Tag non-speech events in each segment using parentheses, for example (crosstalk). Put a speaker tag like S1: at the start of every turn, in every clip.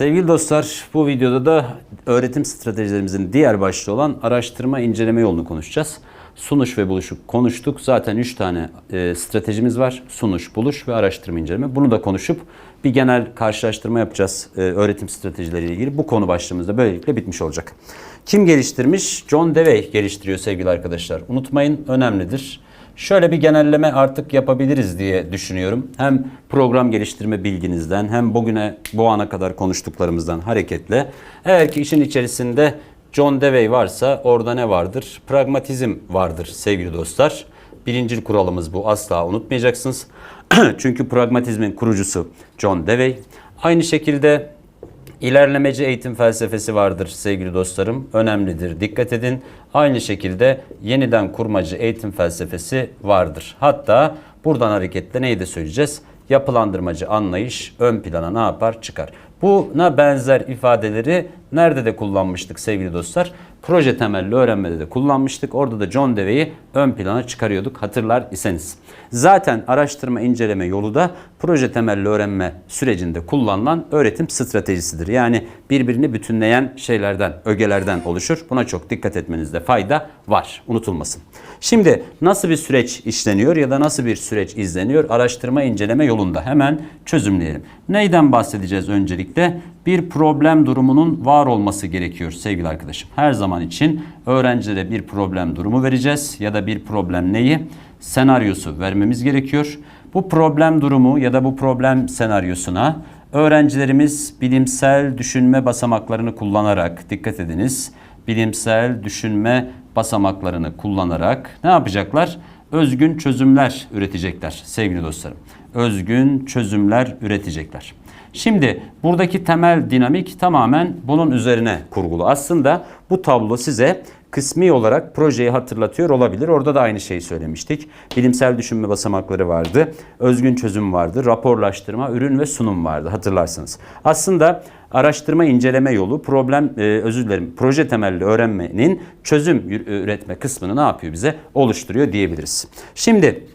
S1: Sevgili dostlar, bu videoda da öğretim stratejilerimizin diğer başlığı olan araştırma inceleme yolunu konuşacağız. Sunuş ve buluşu konuştuk. Zaten 3 tane e, stratejimiz var. Sunuş, buluş ve araştırma inceleme. Bunu da konuşup bir genel karşılaştırma yapacağız e, öğretim stratejileriyle ilgili. Bu konu başlığımız da böylelikle bitmiş olacak. Kim geliştirmiş? John Dewey geliştiriyor sevgili arkadaşlar. Unutmayın önemlidir. Şöyle bir genelleme artık yapabiliriz diye düşünüyorum. Hem program geliştirme bilginizden hem bugüne bu ana kadar konuştuklarımızdan hareketle eğer ki işin içerisinde John Dewey varsa orada ne vardır? Pragmatizm vardır sevgili dostlar. Birincil kuralımız bu asla unutmayacaksınız. (clears throat) Çünkü pragmatizmin kurucusu John Dewey. Aynı şekilde İlerlemeci eğitim felsefesi vardır sevgili dostlarım. Önemlidir. Dikkat edin. Aynı şekilde yeniden kurmacı eğitim felsefesi vardır. Hatta buradan hareketle neyi de söyleyeceğiz? Yapılandırmacı anlayış ön plana ne yapar? Çıkar. Buna benzer ifadeleri nerede de kullanmıştık sevgili dostlar? Proje temelli öğrenmede de kullanmıştık. Orada da John Dewey'i ön plana çıkarıyorduk hatırlar iseniz. Zaten araştırma inceleme yolu da proje temelli öğrenme sürecinde kullanılan öğretim stratejisidir. Yani birbirini bütünleyen şeylerden, ögelerden oluşur. Buna çok dikkat etmenizde fayda var. Unutulmasın. Şimdi nasıl bir süreç işleniyor ya da nasıl bir süreç izleniyor? Araştırma inceleme yolunda hemen çözümleyelim. Neyden bahsedeceğiz öncelikle? Bir problem durumunun var olması gerekiyor sevgili arkadaşım. Her zaman için öğrencilere bir problem durumu vereceğiz ya da bir problem neyi? Senaryosu vermemiz gerekiyor. Bu problem durumu ya da bu problem senaryosuna öğrencilerimiz bilimsel düşünme basamaklarını kullanarak dikkat ediniz. Bilimsel düşünme basamaklarını kullanarak ne yapacaklar? Özgün çözümler üretecekler sevgili dostlarım. Özgün çözümler üretecekler. Şimdi buradaki temel dinamik tamamen bunun üzerine kurgulu. Aslında bu tablo size kısmi olarak projeyi hatırlatıyor olabilir. Orada da aynı şeyi söylemiştik. Bilimsel düşünme basamakları vardı. Özgün çözüm vardı. Raporlaştırma, ürün ve sunum vardı hatırlarsınız. Aslında araştırma inceleme yolu problem e, özür dilerim proje temelli öğrenmenin çözüm üretme kısmını ne yapıyor bize oluşturuyor diyebiliriz. Şimdi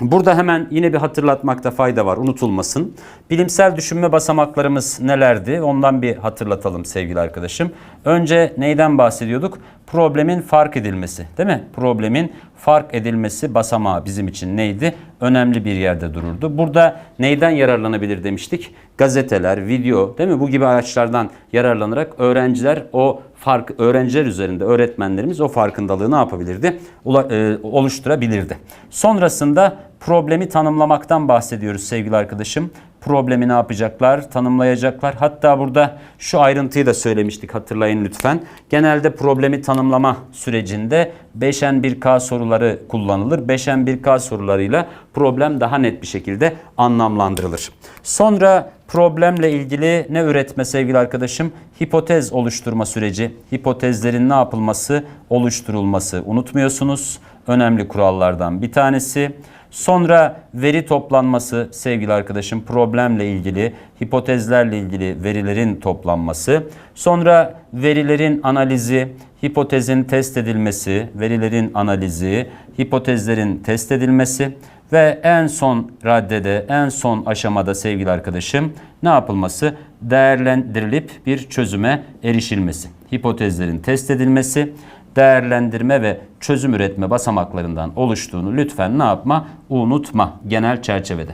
S1: Burada hemen yine bir hatırlatmakta fayda var unutulmasın. Bilimsel düşünme basamaklarımız nelerdi? Ondan bir hatırlatalım sevgili arkadaşım. Önce neyden bahsediyorduk? Problemin fark edilmesi değil mi? Problemin fark edilmesi basamağı bizim için neydi? Önemli bir yerde dururdu. Burada neyden yararlanabilir demiştik? Gazeteler, video değil mi? Bu gibi araçlardan yararlanarak öğrenciler o fark öğrenciler üzerinde öğretmenlerimiz o farkındalığı ne yapabilirdi? Ula, e, oluşturabilirdi. Sonrasında problemi tanımlamaktan bahsediyoruz sevgili arkadaşım. Problemi ne yapacaklar? Tanımlayacaklar. Hatta burada şu ayrıntıyı da söylemiştik hatırlayın lütfen. Genelde problemi tanımlama sürecinde 5N1K soruları kullanılır. 5N1K sorularıyla problem daha net bir şekilde anlamlandırılır. Sonra problemle ilgili ne üretme sevgili arkadaşım? Hipotez oluşturma süreci. Hipotezlerin ne yapılması? Oluşturulması. Unutmuyorsunuz. Önemli kurallardan bir tanesi. Sonra veri toplanması sevgili arkadaşım problemle ilgili, hipotezlerle ilgili verilerin toplanması. Sonra verilerin analizi, hipotezin test edilmesi, verilerin analizi, hipotezlerin test edilmesi ve en son raddede, en son aşamada sevgili arkadaşım ne yapılması? Değerlendirilip bir çözüme erişilmesi. Hipotezlerin test edilmesi, değerlendirme ve çözüm üretme basamaklarından oluştuğunu lütfen ne yapma? Unutma genel çerçevede.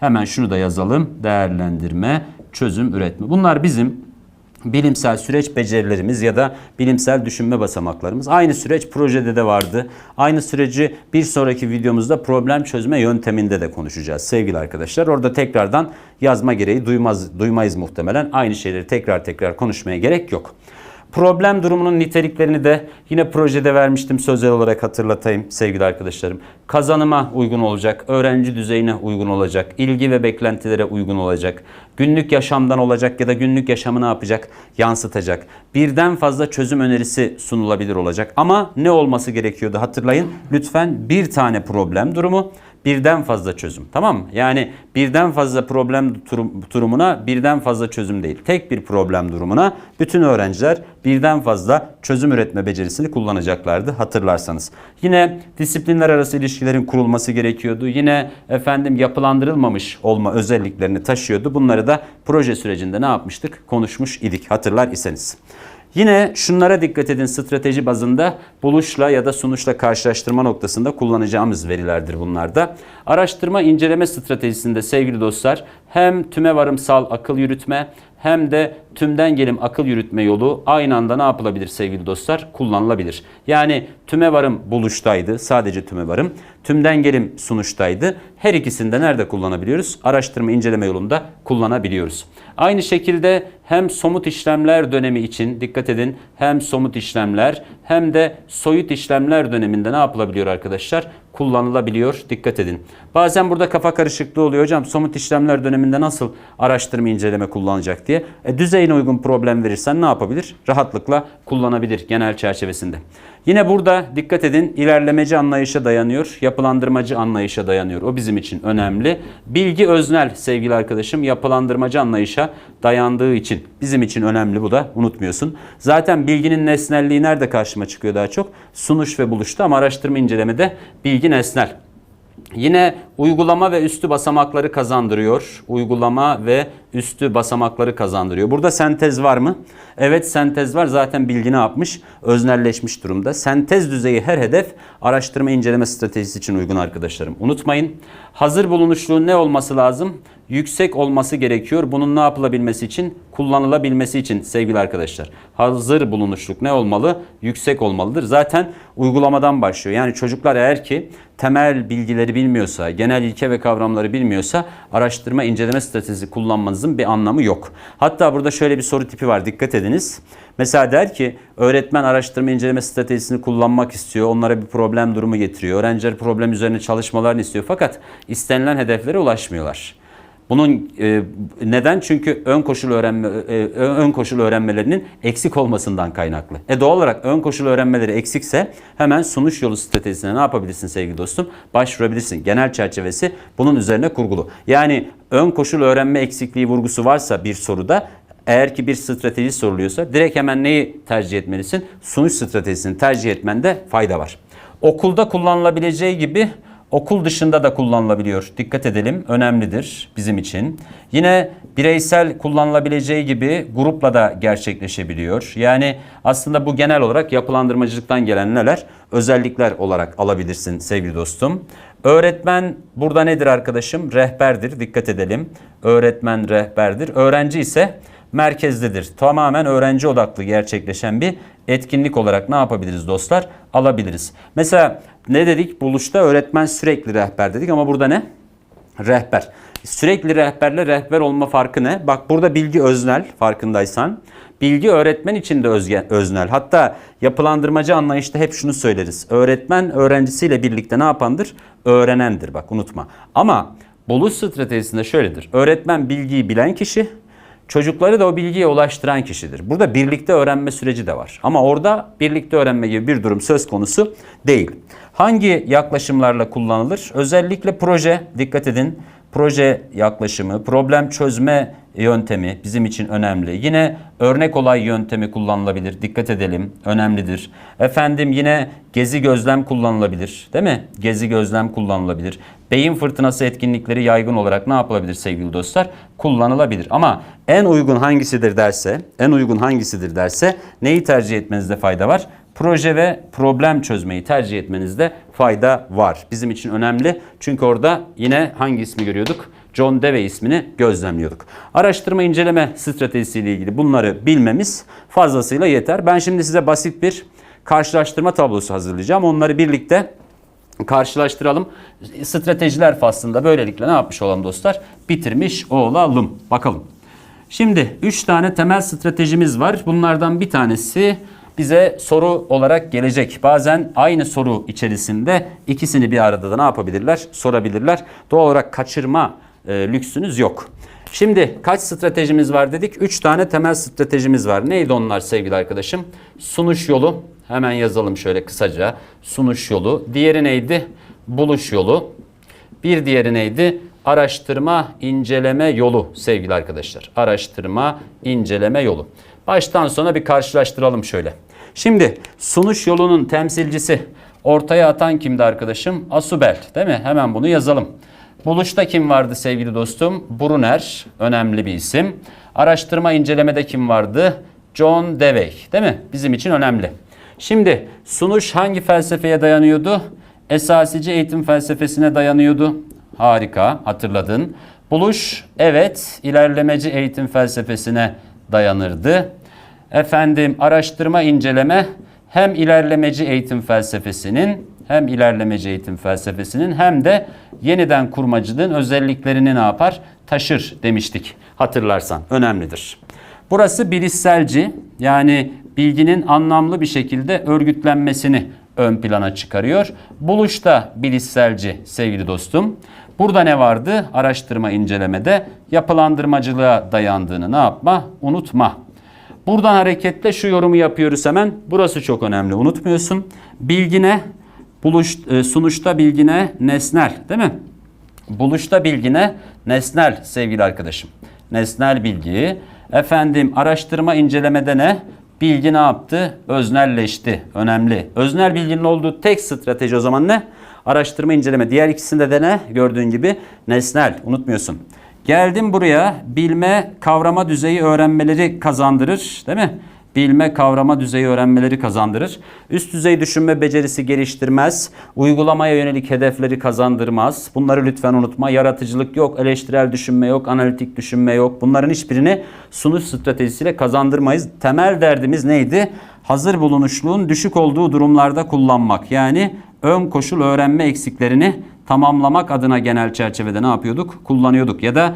S1: Hemen şunu da yazalım. Değerlendirme, çözüm üretme. Bunlar bizim bilimsel süreç becerilerimiz ya da bilimsel düşünme basamaklarımız. Aynı süreç projede de vardı. Aynı süreci bir sonraki videomuzda problem çözme yönteminde de konuşacağız sevgili arkadaşlar. Orada tekrardan yazma gereği duymaz, duymayız muhtemelen. Aynı şeyleri tekrar tekrar konuşmaya gerek yok. Problem durumunun niteliklerini de yine projede vermiştim sözel olarak hatırlatayım sevgili arkadaşlarım. Kazanıma uygun olacak, öğrenci düzeyine uygun olacak, ilgi ve beklentilere uygun olacak, günlük yaşamdan olacak ya da günlük yaşamı ne yapacak? Yansıtacak. Birden fazla çözüm önerisi sunulabilir olacak. Ama ne olması gerekiyordu hatırlayın. Lütfen bir tane problem durumu, birden fazla çözüm. Tamam mı? Yani birden fazla problem durum- durumuna birden fazla çözüm değil. Tek bir problem durumuna bütün öğrenciler birden fazla çözüm üretme becerisini kullanacaklardı hatırlarsanız. Yine disiplinler arası ilişkilerin kurulması gerekiyordu. Yine efendim yapılandırılmamış olma özelliklerini taşıyordu. Bunları da proje sürecinde ne yapmıştık? Konuşmuş idik hatırlar iseniz. Yine şunlara dikkat edin strateji bazında buluşla ya da sunuşla karşılaştırma noktasında kullanacağımız verilerdir bunlar da. Araştırma inceleme stratejisinde sevgili dostlar hem tüme varımsal akıl yürütme hem de tümden gelim akıl yürütme yolu aynı anda ne yapılabilir sevgili dostlar? Kullanılabilir. Yani tüme varım buluştaydı, sadece tüme varım. Tümden gelim sunuştaydı. Her ikisini de nerede kullanabiliyoruz? Araştırma inceleme yolunda kullanabiliyoruz. Aynı şekilde hem somut işlemler dönemi için dikkat edin hem somut işlemler hem de soyut işlemler döneminde ne yapılabiliyor arkadaşlar? Kullanılabiliyor. Dikkat edin. Bazen burada kafa karışıklığı oluyor hocam. Somut işlemler döneminde nasıl araştırma inceleme kullanacak diye. E, düzeyine uygun problem verirsen ne yapabilir? Rahatlıkla kullanabilir genel çerçevesinde. Yine burada dikkat edin ilerlemeci anlayışa dayanıyor, yapılandırmacı anlayışa dayanıyor. O bizim için önemli. Bilgi öznel sevgili arkadaşım yapılandırmacı anlayışa dayandığı için bizim için önemli bu da unutmuyorsun. Zaten bilginin nesnelliği nerede karşıma çıkıyor daha çok? Sunuş ve buluşta ama araştırma incelemede bilgi nesnel. Yine uygulama ve üstü basamakları kazandırıyor. Uygulama ve üstü basamakları kazandırıyor. Burada sentez var mı? Evet sentez var. Zaten bilgi ne yapmış? Öznelleşmiş durumda. Sentez düzeyi her hedef araştırma inceleme stratejisi için uygun arkadaşlarım. Unutmayın. Hazır bulunuşluğun ne olması lazım? Yüksek olması gerekiyor. Bunun ne yapılabilmesi için? Kullanılabilmesi için sevgili arkadaşlar. Hazır bulunuşluk ne olmalı? Yüksek olmalıdır. Zaten uygulamadan başlıyor. Yani çocuklar eğer ki temel bilgileri bilmiyorsa, genel ilke ve kavramları bilmiyorsa araştırma inceleme stratejisi kullanmanızın bir anlamı yok. Hatta burada şöyle bir soru tipi var dikkat ediniz. Mesela der ki öğretmen araştırma inceleme stratejisini kullanmak istiyor. Onlara bir problem durumu getiriyor. Öğrenciler problem üzerine çalışmalarını istiyor fakat istenilen hedeflere ulaşmıyorlar. Bunun e, neden? Çünkü ön koşul öğrenme e, ön koşul öğrenmelerinin eksik olmasından kaynaklı. E doğal olarak ön koşul öğrenmeleri eksikse hemen sunuş yolu stratejisine ne yapabilirsin sevgili dostum? Başvurabilirsin. Genel çerçevesi bunun üzerine kurgulu. Yani ön koşul öğrenme eksikliği vurgusu varsa bir soruda eğer ki bir strateji soruluyorsa direkt hemen neyi tercih etmelisin? Sunuş stratejisini tercih etmende fayda var. Okulda kullanılabileceği gibi Okul dışında da kullanılabiliyor. Dikkat edelim. Önemlidir bizim için. Yine bireysel kullanılabileceği gibi grupla da gerçekleşebiliyor. Yani aslında bu genel olarak yapılandırmacılıktan gelen neler? Özellikler olarak alabilirsin sevgili dostum. Öğretmen burada nedir arkadaşım? Rehberdir. Dikkat edelim. Öğretmen rehberdir. Öğrenci ise merkezdedir. Tamamen öğrenci odaklı gerçekleşen bir etkinlik olarak ne yapabiliriz dostlar? Alabiliriz. Mesela ne dedik? Buluşta öğretmen sürekli rehber dedik ama burada ne? Rehber. Sürekli rehberle rehber olma farkı ne? Bak burada bilgi öznel farkındaysan. Bilgi öğretmen için de özge, öznel. Hatta yapılandırmacı anlayışta hep şunu söyleriz. Öğretmen öğrencisiyle birlikte ne yapandır? Öğrenendir bak unutma. Ama buluş stratejisinde şöyledir. Öğretmen bilgiyi bilen kişi, Çocukları da o bilgiye ulaştıran kişidir. Burada birlikte öğrenme süreci de var. Ama orada birlikte öğrenme gibi bir durum söz konusu değil. Hangi yaklaşımlarla kullanılır? Özellikle proje, dikkat edin. Proje yaklaşımı, problem çözme yöntemi bizim için önemli. Yine örnek olay yöntemi kullanılabilir. Dikkat edelim. Önemlidir. Efendim yine gezi gözlem kullanılabilir. Değil mi? Gezi gözlem kullanılabilir. Beyin fırtınası etkinlikleri yaygın olarak ne yapılabilir sevgili dostlar? Kullanılabilir. Ama en uygun hangisidir derse, en uygun hangisidir derse neyi tercih etmenizde fayda var? Proje ve problem çözmeyi tercih etmenizde fayda var. Bizim için önemli. Çünkü orada yine hangi ismi görüyorduk? John Dewey ismini gözlemliyorduk. Araştırma inceleme stratejisiyle ilgili bunları bilmemiz fazlasıyla yeter. Ben şimdi size basit bir karşılaştırma tablosu hazırlayacağım. Onları birlikte karşılaştıralım. Stratejiler faslında böylelikle ne yapmış olalım dostlar? Bitirmiş olalım. Bakalım. Şimdi 3 tane temel stratejimiz var. Bunlardan bir tanesi bize soru olarak gelecek. Bazen aynı soru içerisinde ikisini bir arada da ne yapabilirler? Sorabilirler. Doğal olarak kaçırma e, lüksünüz yok. Şimdi kaç stratejimiz var dedik? 3 tane temel stratejimiz var. Neydi onlar sevgili arkadaşım? Sunuş yolu. Hemen yazalım şöyle kısaca. Sunuş yolu. Diğeri neydi? Buluş yolu. Bir diğeri neydi? Araştırma, inceleme yolu sevgili arkadaşlar. Araştırma, inceleme yolu. Baştan sona bir karşılaştıralım şöyle. Şimdi sunuş yolunun temsilcisi ortaya atan kimdi arkadaşım? Asubel değil mi? Hemen bunu yazalım. Buluşta kim vardı sevgili dostum? Brunner, önemli bir isim. Araştırma incelemede kim vardı? John Dewey, değil mi? Bizim için önemli. Şimdi sunuş hangi felsefeye dayanıyordu? Esasici eğitim felsefesine dayanıyordu. Harika, hatırladın. Buluş, evet, ilerlemeci eğitim felsefesine dayanırdı. Efendim, araştırma inceleme hem ilerlemeci eğitim felsefesinin hem ilerlemeci eğitim felsefesinin hem de yeniden kurmacılığın özelliklerini ne yapar? Taşır demiştik hatırlarsan. Önemlidir. Burası bilişselci yani bilginin anlamlı bir şekilde örgütlenmesini ön plana çıkarıyor. Buluş da bilişselci sevgili dostum. Burada ne vardı? Araştırma incelemede yapılandırmacılığa dayandığını ne yapma? Unutma. Buradan hareketle şu yorumu yapıyoruz hemen. Burası çok önemli. Unutmuyorsun. Bilgine, buluş, e, sunuşta bilgine nesnel değil mi? Buluşta bilgine nesnel sevgili arkadaşım. Nesnel bilgi. Efendim araştırma incelemede ne? Bilgi ne yaptı? Öznelleşti. Önemli. Öznel bilginin olduğu tek strateji o zaman ne? Araştırma inceleme. Diğer ikisinde de ne? Gördüğün gibi nesnel. Unutmuyorsun. Geldim buraya. Bilme, kavrama düzeyi öğrenmeleri kazandırır. Değil mi? Bilme, kavrama düzeyi öğrenmeleri kazandırır. Üst düzey düşünme becerisi geliştirmez. Uygulamaya yönelik hedefleri kazandırmaz. Bunları lütfen unutma. Yaratıcılık yok, eleştirel düşünme yok, analitik düşünme yok. Bunların hiçbirini sunuş stratejisiyle kazandırmayız. Temel derdimiz neydi? Hazır bulunuşluğun düşük olduğu durumlarda kullanmak. Yani ön koşul öğrenme eksiklerini tamamlamak adına genel çerçevede ne yapıyorduk? Kullanıyorduk. Ya da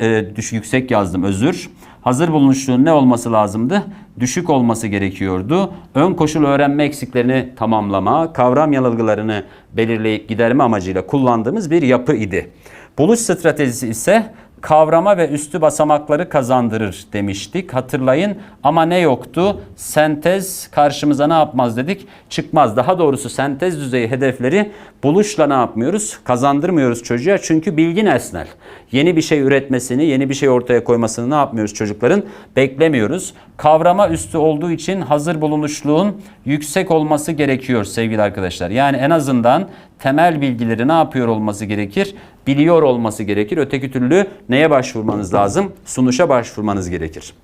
S1: e, düş, yüksek yazdım özür. Hazır bulunuşluğun ne olması lazımdı? Düşük olması gerekiyordu. Ön koşul öğrenme eksiklerini tamamlama, kavram yanılgılarını belirleyip giderme amacıyla kullandığımız bir yapı idi. Buluş stratejisi ise kavrama ve üstü basamakları kazandırır demiştik. Hatırlayın ama ne yoktu? Sentez karşımıza ne yapmaz dedik? Çıkmaz. Daha doğrusu sentez düzeyi hedefleri buluşla ne yapmıyoruz? Kazandırmıyoruz çocuğa çünkü bilgi nesnel. Yeni bir şey üretmesini, yeni bir şey ortaya koymasını ne yapmıyoruz çocukların? Beklemiyoruz. Kavrama üstü olduğu için hazır bulunuşluğun yüksek olması gerekiyor sevgili arkadaşlar. Yani en azından temel bilgileri ne yapıyor olması gerekir? Biliyor olması gerekir. Öteki türlü neye başvurmanız lazım? Sunuşa başvurmanız gerekir.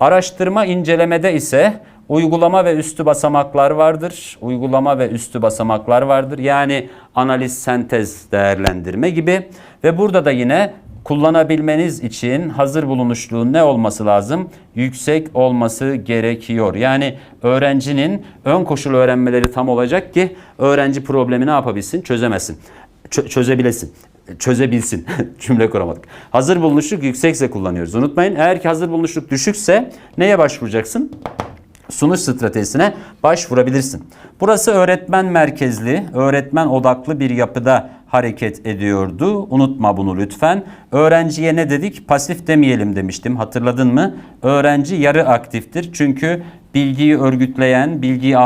S1: Araştırma incelemede ise uygulama ve üstü basamaklar vardır. Uygulama ve üstü basamaklar vardır. Yani analiz, sentez, değerlendirme gibi. Ve burada da yine kullanabilmeniz için hazır bulunuşluğun ne olması lazım? Yüksek olması gerekiyor. Yani öğrencinin ön koşul öğrenmeleri tam olacak ki öğrenci problemi ne yapabilsin? Çözemesin. Çö- çözebilesin çözebilsin. (laughs) Cümle kuramadık. Hazır bulunuşluk yüksekse kullanıyoruz. Unutmayın eğer ki hazır bulunuşluk düşükse neye başvuracaksın? Sunuş stratejisine başvurabilirsin. Burası öğretmen merkezli, öğretmen odaklı bir yapıda hareket ediyordu. Unutma bunu lütfen. Öğrenciye ne dedik? Pasif demeyelim demiştim. Hatırladın mı? Öğrenci yarı aktiftir. Çünkü bilgiyi örgütleyen, bilgiyi e,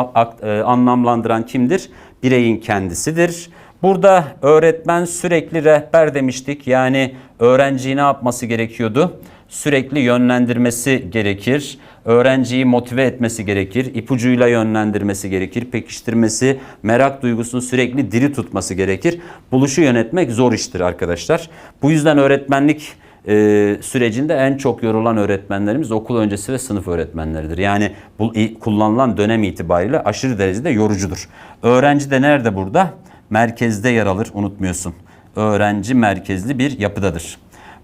S1: anlamlandıran kimdir? Bireyin kendisidir. Burada öğretmen sürekli rehber demiştik. Yani öğrenciyi ne yapması gerekiyordu? Sürekli yönlendirmesi gerekir. Öğrenciyi motive etmesi gerekir. ipucuyla yönlendirmesi gerekir. Pekiştirmesi, merak duygusunu sürekli diri tutması gerekir. Buluşu yönetmek zor iştir arkadaşlar. Bu yüzden öğretmenlik e, sürecinde en çok yorulan öğretmenlerimiz okul öncesi ve sınıf öğretmenleridir. Yani bu kullanılan dönem itibariyle aşırı derecede yorucudur. Öğrenci de nerede burada? merkezde yer alır unutmuyorsun. Öğrenci merkezli bir yapıdadır.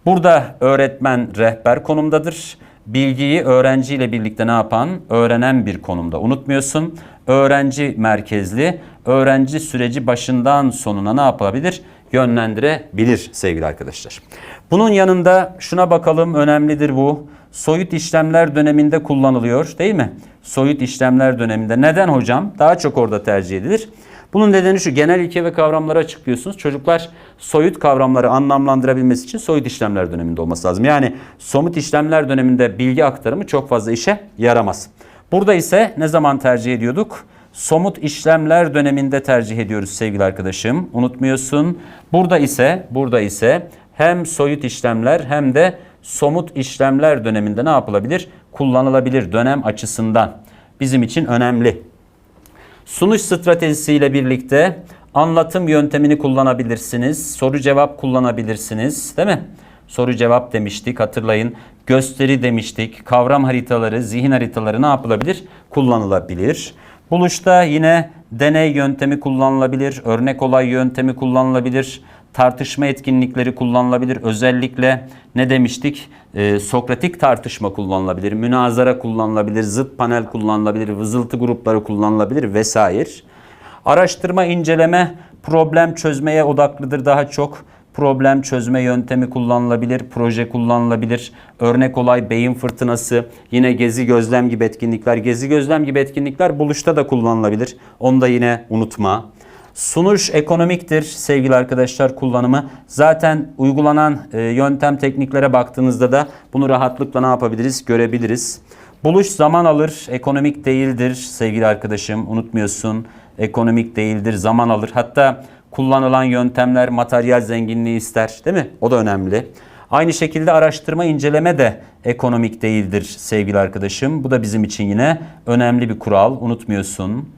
S1: Burada öğretmen rehber konumdadır. Bilgiyi öğrenciyle birlikte ne yapan? Öğrenen bir konumda. Unutmuyorsun. Öğrenci merkezli, öğrenci süreci başından sonuna ne yapabilir? Yönlendirebilir sevgili arkadaşlar. Bunun yanında şuna bakalım önemlidir bu. Soyut işlemler döneminde kullanılıyor değil mi? Soyut işlemler döneminde. Neden hocam? Daha çok orada tercih edilir. Bunun nedeni şu genel ilke ve kavramları açıklıyorsunuz. Çocuklar soyut kavramları anlamlandırabilmesi için soyut işlemler döneminde olması lazım. Yani somut işlemler döneminde bilgi aktarımı çok fazla işe yaramaz. Burada ise ne zaman tercih ediyorduk? somut işlemler döneminde tercih ediyoruz sevgili arkadaşım. Unutmuyorsun. Burada ise burada ise hem soyut işlemler hem de somut işlemler döneminde ne yapılabilir? Kullanılabilir dönem açısından. Bizim için önemli. Sunuş stratejisiyle birlikte anlatım yöntemini kullanabilirsiniz. Soru cevap kullanabilirsiniz. Değil mi? Soru cevap demiştik hatırlayın. Gösteri demiştik. Kavram haritaları, zihin haritaları ne yapılabilir? Kullanılabilir. Buluşta yine deney yöntemi kullanılabilir. Örnek olay yöntemi kullanılabilir. Tartışma etkinlikleri kullanılabilir. Özellikle ne demiştik? Ee, Sokratik tartışma kullanılabilir. Münazara kullanılabilir. Zıt panel kullanılabilir. Vızıltı grupları kullanılabilir vesaire. Araştırma, inceleme, problem çözmeye odaklıdır daha çok. Problem çözme yöntemi kullanılabilir, proje kullanılabilir. Örnek olay beyin fırtınası, yine gezi gözlem gibi etkinlikler. Gezi gözlem gibi etkinlikler buluşta da kullanılabilir. Onu da yine unutma. Sunuş ekonomiktir sevgili arkadaşlar kullanımı. Zaten uygulanan e, yöntem tekniklere baktığınızda da bunu rahatlıkla ne yapabiliriz görebiliriz. Buluş zaman alır, ekonomik değildir sevgili arkadaşım. Unutmuyorsun. Ekonomik değildir, zaman alır. Hatta kullanılan yöntemler materyal zenginliği ister, değil mi? O da önemli. Aynı şekilde araştırma, inceleme de ekonomik değildir sevgili arkadaşım. Bu da bizim için yine önemli bir kural. Unutmuyorsun.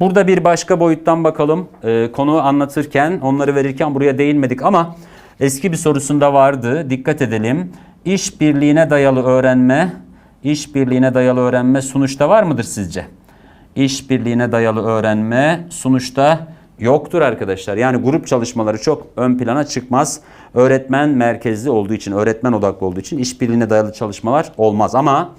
S1: Burada bir başka boyuttan bakalım. Ee, konu anlatırken, onları verirken buraya değinmedik ama eski bir sorusunda vardı. Dikkat edelim. İş birliğine dayalı öğrenme, iş birliğine dayalı öğrenme sonuçta var mıdır sizce? İş birliğine dayalı öğrenme sonuçta yoktur arkadaşlar. Yani grup çalışmaları çok ön plana çıkmaz. Öğretmen merkezli olduğu için, öğretmen odaklı olduğu için işbirliğine dayalı çalışmalar olmaz ama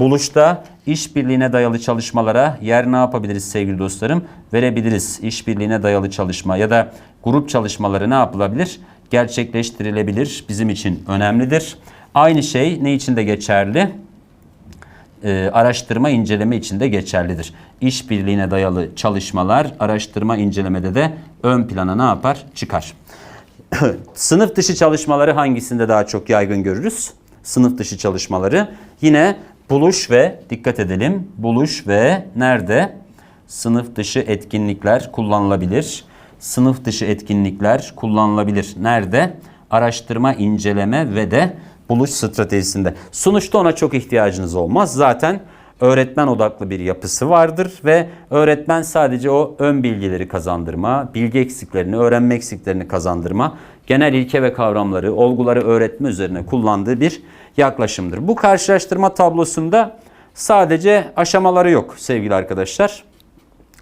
S1: buluşta işbirliğine dayalı çalışmalara yer ne yapabiliriz sevgili dostlarım? Verebiliriz. İşbirliğine dayalı çalışma ya da grup çalışmaları ne yapılabilir? Gerçekleştirilebilir. Bizim için önemlidir. Aynı şey ne için de geçerli? e, araştırma inceleme için de geçerlidir. İşbirliğine dayalı çalışmalar araştırma incelemede de ön plana ne yapar? Çıkar. (coughs) Sınıf dışı çalışmaları hangisinde daha çok yaygın görürüz? Sınıf dışı çalışmaları yine buluş ve dikkat edelim buluş ve nerede? Sınıf dışı etkinlikler kullanılabilir. Sınıf dışı etkinlikler kullanılabilir. Nerede? Araştırma, inceleme ve de buluş stratejisinde. Sonuçta ona çok ihtiyacınız olmaz. Zaten öğretmen odaklı bir yapısı vardır ve öğretmen sadece o ön bilgileri kazandırma, bilgi eksiklerini, öğrenme eksiklerini kazandırma, genel ilke ve kavramları, olguları öğretme üzerine kullandığı bir yaklaşımdır. Bu karşılaştırma tablosunda sadece aşamaları yok sevgili arkadaşlar.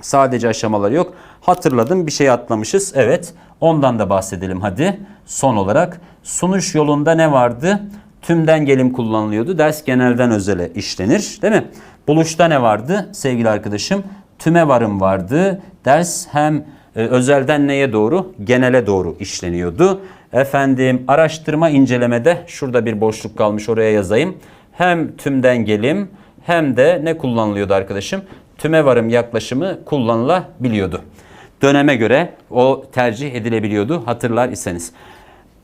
S1: Sadece aşamaları yok. Hatırladım bir şey atlamışız. Evet ondan da bahsedelim hadi. Son olarak sunuş yolunda ne vardı? Tümden gelim kullanılıyordu. Ders genelden özele işlenir değil mi? Buluşta ne vardı sevgili arkadaşım? Tüme varım vardı. Ders hem e, özelden neye doğru? Genele doğru işleniyordu. Efendim araştırma incelemede şurada bir boşluk kalmış oraya yazayım. Hem tümden gelim hem de ne kullanılıyordu arkadaşım? Tüme varım yaklaşımı kullanılabiliyordu. Döneme göre o tercih edilebiliyordu hatırlar iseniz.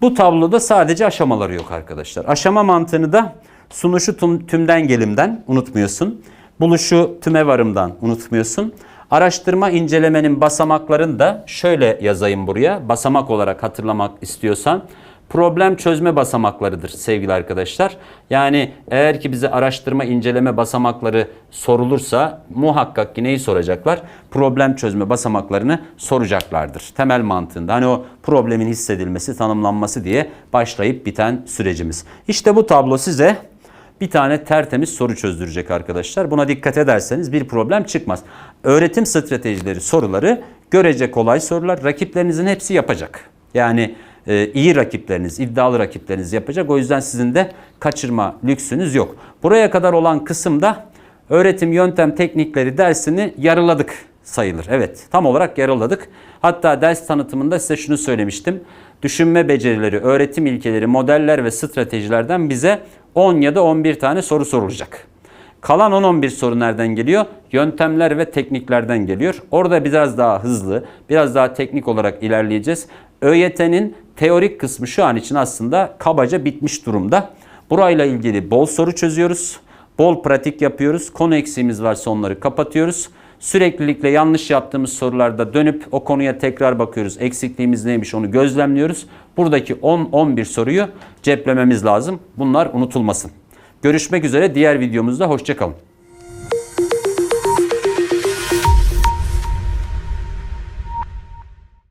S1: Bu tabloda sadece aşamaları yok arkadaşlar. Aşama mantığını da sunuşu tüm, tümden gelimden unutmuyorsun. Buluşu tüme varımdan unutmuyorsun. Araştırma incelemenin basamaklarını da şöyle yazayım buraya. Basamak olarak hatırlamak istiyorsan problem çözme basamaklarıdır sevgili arkadaşlar. Yani eğer ki bize araştırma inceleme basamakları sorulursa muhakkak ki neyi soracaklar? Problem çözme basamaklarını soracaklardır. Temel mantığında hani o problemin hissedilmesi, tanımlanması diye başlayıp biten sürecimiz. İşte bu tablo size bir tane tertemiz soru çözdürecek arkadaşlar. Buna dikkat ederseniz bir problem çıkmaz. Öğretim stratejileri soruları görece kolay sorular. Rakiplerinizin hepsi yapacak. Yani e, iyi rakipleriniz, iddialı rakipleriniz yapacak. O yüzden sizin de kaçırma lüksünüz yok. Buraya kadar olan kısımda öğretim yöntem teknikleri dersini yarıladık sayılır. Evet tam olarak yarıladık. Hatta ders tanıtımında size şunu söylemiştim. Düşünme becerileri, öğretim ilkeleri, modeller ve stratejilerden bize 10 ya da 11 tane soru sorulacak. Kalan 10-11 soru nereden geliyor? Yöntemler ve tekniklerden geliyor. Orada biraz daha hızlı, biraz daha teknik olarak ilerleyeceğiz. ÖYT'nin teorik kısmı şu an için aslında kabaca bitmiş durumda. Burayla ilgili bol soru çözüyoruz. Bol pratik yapıyoruz. Konu eksiğimiz varsa onları kapatıyoruz. Süreklilikle yanlış yaptığımız sorularda dönüp o konuya tekrar bakıyoruz. Eksikliğimiz neymiş onu gözlemliyoruz. Buradaki 10-11 soruyu ceplememiz lazım. Bunlar unutulmasın. Görüşmek üzere diğer videomuzda. Hoşçakalın.